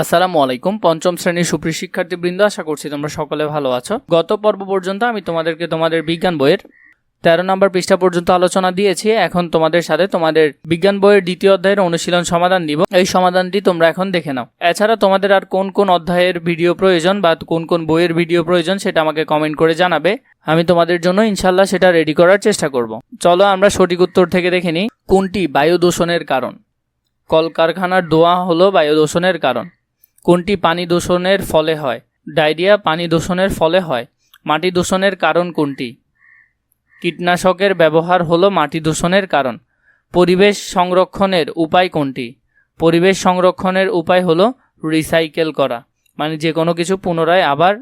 আসসালামু আলাইকুম। পঞ্চম শ্রেণির সুপ্রিয় শিক্ষার্থীবৃন্দ, আশা করছি তোমরা সকলে ভালো আছো। গত পর্ব পর্যন্ত আমি তোমাদেরকে তোমাদের বিজ্ঞান বইয়ের তেরো নম্বর পৃষ্ঠা পর্যন্ত আলোচনা দিয়েছি। এখন তোমাদের সাথে তোমাদের বিজ্ঞান বইয়ের দ্বিতীয় অধ্যায়ের অনুশীলন সমাধান দিব। এই সমাধানটি তোমরা এখন দেখে নাও। এছাড়া তোমাদের আর কোন কোন অধ্যায়ের ভিডিও প্রয়োজন বা কোন কোন বইয়ের ভিডিও প্রয়োজন সেটা আমাকে কমেন্ট করে জানাবে। আমি তোমাদের জন্য ইনশাল্লাহ সেটা রেডি করার চেষ্টা করব। চলো আমরা সঠিক উত্তর থেকে দেখে নিই। কোনটি বায়ু দূষণের কারণ? কলকারখানার দোয়া হলো বায়ু দূষণের কারণ। কোনটি পানি দূষণের ফলে হয়? ডায়রিয়া পানি দূষণের ফলে হয়। মাটি দূষণের কারণ কোনটি? কীটনাশকের ব্যবহার হলো মাটি দূষণের কারণ। পরিবেশ সংরক্ষণের উপায় কোনটি? পরিবেশ সংরক্ষণের উপায় হলো রিসাইকেল করা মানে যে কোনো কিছু পুনরায় আবার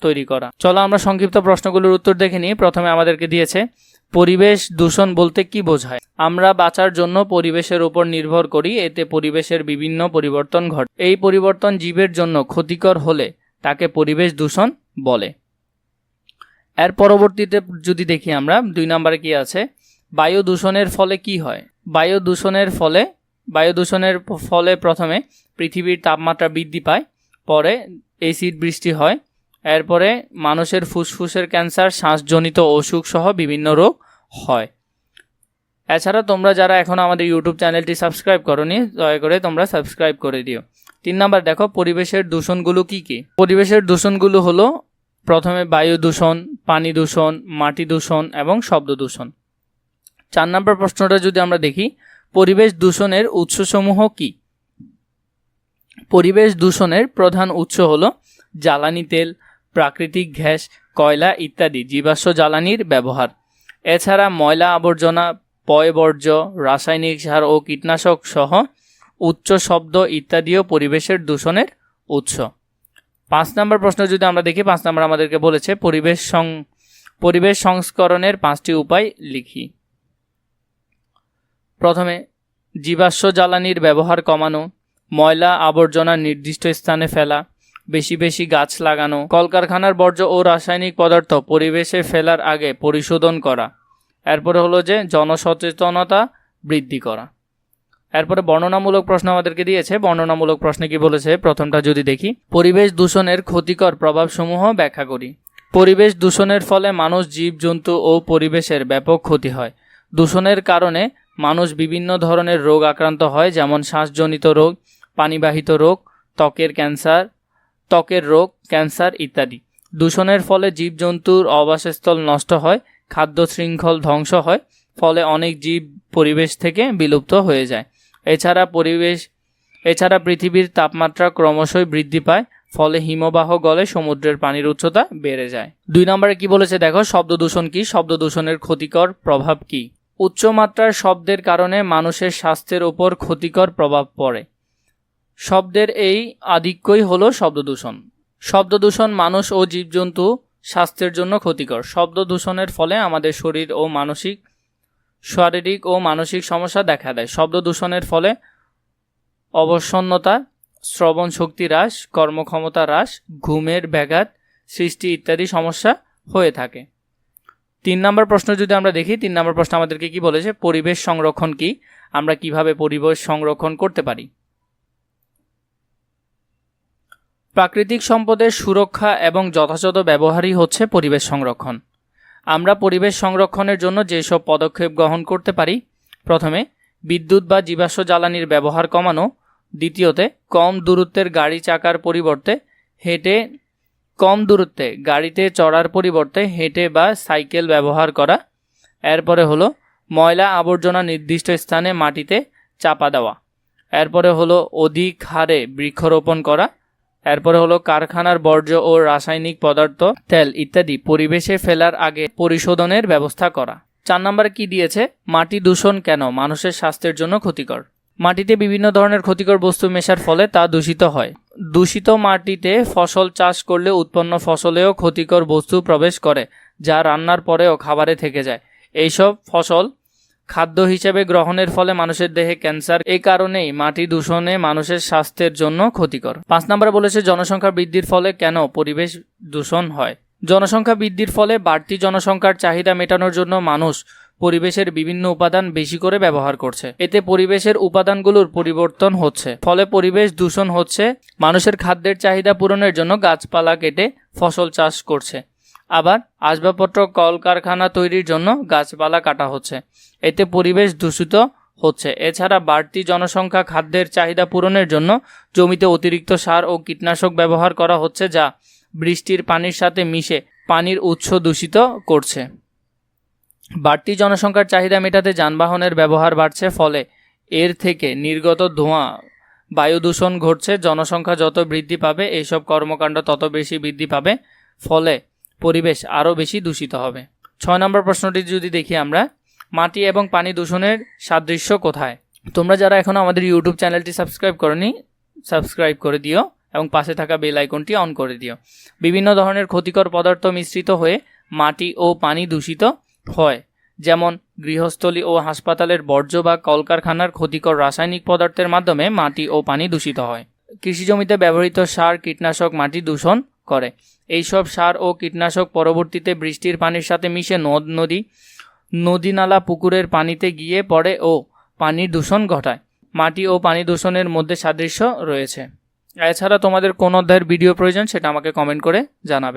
তৈরি করা। চলো আমরা সংক্ষিপ্ত প্রশ্নগুলোর উত্তর দেখে নিই। প্রথমে আমাদেরকে দিয়েছে পরিবেশ দূষণ বলতে কি বোঝায়? আমরা বাঁচার জন্য পরিবেশের উপর নির্ভর করি, এতে পরিবেশের বিভিন্ন পরিবর্তন ঘটে। এই পরিবর্তন জীবের জন্য ক্ষতিকর হলে তাকে পরিবেশ দূষণ বলে। এর পরবর্তীতে যদি দেখি আমরা, দুই নম্বরে কি আছে? বায়ু দূষণের ফলে কি হয়? বায়ু দূষণের ফলে, বায়ু দূষণের ফলে প্রথমে পৃথিবীর তাপমাত্রা বৃদ্ধি পায়, পরে এসিড বৃষ্টি হয় এরপরে মানুষের ফুসফুসের ক্যান্সার, শ্বাসজনিত অসুখ সহ বিভিন্ন রোগ হয়। এছাড়া তোমরা যারা এখন আমাদের ইউটিউব চ্যানেলটি সাবস্ক্রাইব করনি, দয়া করে তোমরা সাবস্ক্রাইব করে দিও। তিন নাম্বার, দেখো পরিবেশের দূষণগুলো কি কি? পরিবেশের দূষণগুলো হলো প্রথমে বায়ু দূষণ, পানি দূষণ, মাটি দূষণ এবং শব্দ দূষণ। চার নম্বর প্রশ্নটা যদি আমরা দেখি, পরিবেশ দূষণের উৎসসমূহ কি? পরিবেশ দূষণের প্রধান উৎস হলো জ্বালানি তেল প্রাকৃতিক গ্যাস কয়লা ইত্যাদি জীবাশ্ম জ্বালানির ব্যবহার। এছাড়া ময়লা আবর্জনা, পয়বর্জ্য, রাসায়নিক সার ও কীটনাশক সহ উচ্চ শব্দ ইত্যাদিও পরিবেশের দূষণের উৎস। পাঁচ নম্বর প্রশ্ন যদি আমরা দেখি, পাঁচ নম্বর আমাদেরকে বলেছে, পরিবেশ সং, পরিবেশ সংস্করণের পাঁচটি উপায় লিখি। প্রথমে, জীবাশ্ম জ্বালানির ব্যবহার কমানো, ময়লা আবর্জনা নির্দিষ্ট স্থানে ফেলা বেশি বেশি গাছ লাগানো, কলকারখানার বর্জ্য ও রাসায়নিক পদার্থ পরিবেশে ফেলার আগে পরিশোধন করা, এরপরে হলো যে জনসচেতনতা বৃদ্ধি করা। এরপরে বর্ণনামূলক প্রশ্ন আমাদেরকে দিয়েছে, বর্ণনামূলক প্রশ্নে কি বলেছে? প্রথমটা যদি দেখি, পরিবেশ দূষণের ক্ষতিকর প্রভাবসমূহ ব্যাখ্যা করি। পরিবেশ দূষণের ফলে মানুষ জীবজন্তু ও পরিবেশের ব্যাপক ক্ষতি হয়। দূষণের কারণে মানুষ বিভিন্ন ধরনের রোগ আক্রান্ত হয়, যেমন শ্বাসজনিত রোগ, পানিবাহিত রোগ, ত্বকের ক্যান্সার ত্বকের রোগ, ক্যান্সার ইত্যাদি। দূষণের ফলে জীবজন্তুর আবাসস্থল নষ্ট হয়, খাদ্য শৃঙ্খল ধ্বংস হয়, ফলে অনেক জীব পরিবেশ থেকে বিলুপ্ত হয়ে যায়। এছাড়া পরিবেশ, এছাড়া পৃথিবীর তাপমাত্রা ক্রমশই বৃদ্ধি পায়, ফলে হিমবাহ গলে সমুদ্রের পানির উচ্চতা বেড়ে যায়। দুই নম্বরে কি বলেছে দেখো, শব্দ দূষণ কি? শব্দ দূষণের ক্ষতিকর প্রভাব কি? উচ্চমাত্রার শব্দের কারণে মানুষের স্বাস্থ্যের ওপর ক্ষতিকর প্রভাব পড়ে। শব্দের এই আধিক্যই হলো শব্দ দূষণ শব্দ দূষণ মানুষ ও জীবজন্তু স্বাস্থ্যের জন্য ক্ষতিকর। শব্দ দূষণের ফলে আমাদের শরীর ও মানসিক, শারীরিক ও মানসিক সমস্যা দেখা দেয়। শব্দ দূষণের ফলে অবসন্নতা, শ্রবণ শক্তি হ্রাস, কর্মক্ষমতা হ্রাস, ঘুমের ব্যাঘাত, সৃষ্টি ইত্যাদি সমস্যা হয়ে থাকে। তিন নম্বর প্রশ্ন যদি আমরা দেখি, তিন নম্বর প্রশ্ন আমাদেরকে কি বলেছে? পরিবেশ সংরক্ষণ কি? আমরা কীভাবে পরিবেশ সংরক্ষণ করতে পারি? প্রাকৃতিক সম্পদের সুরক্ষা এবং যথাযথ ব্যবহারই হচ্ছে পরিবেশ সংরক্ষণ। আমরা পরিবেশ সংরক্ষণের জন্য যেসব পদক্ষেপ গ্রহণ করতে পারি, প্রথমে বিদ্যুৎ বা জীবাশ্ম জ্বালানির ব্যবহার কমানো, দ্বিতীয়তে কম দূরত্বের গাড়ি চাকার পরিবর্তে হেঁটে, কম দূরত্বে গাড়িতে চড়ার পরিবর্তে হেঁটে বা সাইকেল ব্যবহার করা, এরপরে হলো ময়লা আবর্জনা নির্দিষ্ট স্থানে মাটিতে চাপা দেওয়া, এরপরে হলো অধিক হারে বৃক্ষরোপণ করা এরপরে হলো কারখানার বর্জ্য ও রাসায়নিক পদার্থ, তেল ইত্যাদি পরিবেশে ফেলার আগে পরিশোধনের ব্যবস্থা করা। চার নম্বরে কি দিয়েছে? মাটি দূষণ কেন? মানুষের স্বাস্থ্যের জন্য ক্ষতিকর। মাটিতে বিভিন্ন ধরনের ক্ষতিকর বস্তু মেশার ফলে তা দূষিত হয়। দূষিত মাটিতে ফসল চাষ করলে উৎপন্ন ফসলেও ক্ষতিকর বস্তু প্রবেশ করে, যা রান্নার পরেও খাবারে থেকে যায়। এইসব ফসল খাদ্য হিসেবে গ্রহণের ফলে মানুষের দেহে ক্যান্সার, এই কারণেই মাটি দূষণে মানুষের স্বাস্থ্যের জন্য ক্ষতিকর। পাঁচ নম্বরে বলেছে, জনসংখ্যা বৃদ্ধির ফলে কেন পরিবেশ দূষণ হয়? জনসংখ্যা বৃদ্ধির ফলে বাড়তি জনসংখ্যার চাহিদা মেটানোর জন্য মানুষ পরিবেশের বিভিন্ন উপাদান বেশি করে ব্যবহার করছে। এতে পরিবেশের উপাদানগুলোর পরিবর্তন হচ্ছে। ফলে পরিবেশ দূষণ হচ্ছে, মানুষের খাদ্যের চাহিদা পূরণের জন্য গাছপালা কেটে ফসল চাষ করছে। আবার আসবাবপত্র, কলকারখানা তৈরির জন্য গাছপালা কাটা হচ্ছে। এতে পরিবেশ দূষিত হচ্ছে। এছাড়া বাড়তি জনসংখ্যা খাদ্যের চাহিদা পূরণের জন্য জমিতে অতিরিক্ত সার ও কীটনাশক ব্যবহার করা হচ্ছে, যা বৃষ্টির পানির সাথে মিশে পানির উৎস দূষিত করছে। বাড়তি জনসংখ্যার চাহিদা মেটাতে যানবাহনের ব্যবহার বাড়ছে, ফলে এর থেকে নির্গত ধোঁয়া, বায়ু দূষণ ঘটছে। জনসংখ্যা যত বৃদ্ধি পাবে এইসব কর্মকাণ্ড তত বেশি বৃদ্ধি পাবে, ফলে পরিবেশ আরও বেশি দূষিত হবে। ছয় নম্বর প্রশ্নটি যদি দেখি আমরা, মাটি এবং পানি দূষণের সাদৃশ্য কোথায়? তোমরা যারা এখনও আমাদের ইউটিউব চ্যানেলটি সাবস্ক্রাইব করনি, সাবস্ক্রাইব করে দিও এবং পাশে থাকা বেল আইকনটি অন করে দিও। বিভিন্ন ধরনের ক্ষতিকর পদার্থ মিশ্রিত হয়ে মাটি ও পানি দূষিত হয়, যেমন গৃহস্থলী ও হাসপাতালের বর্জ্য বা কলকারখানার ক্ষতিকর রাসায়নিক পদার্থের মাধ্যমে মাটি ও পানি দূষিত হয়। কৃষিজমিতে ব্যবহৃত সার, কীটনাশক মাটি দূষণ করে। এইসব সার ও কীটনাশক পরবর্তীতে বৃষ্টির পানির সাথে মিশে নদ, নদী নদী নালা পুকুরের পানিতে গিয়ে পড়ে ও পানি দূষণ ঘটায়। মাটি ও পানি দূষণের মধ্যে সাদৃশ্য রয়েছে। এছাড়া তোমাদের কোন অধ্যায়ের ভিডিও প্রয়োজন সেটা আমাকে কমেন্ট করে জানাবে।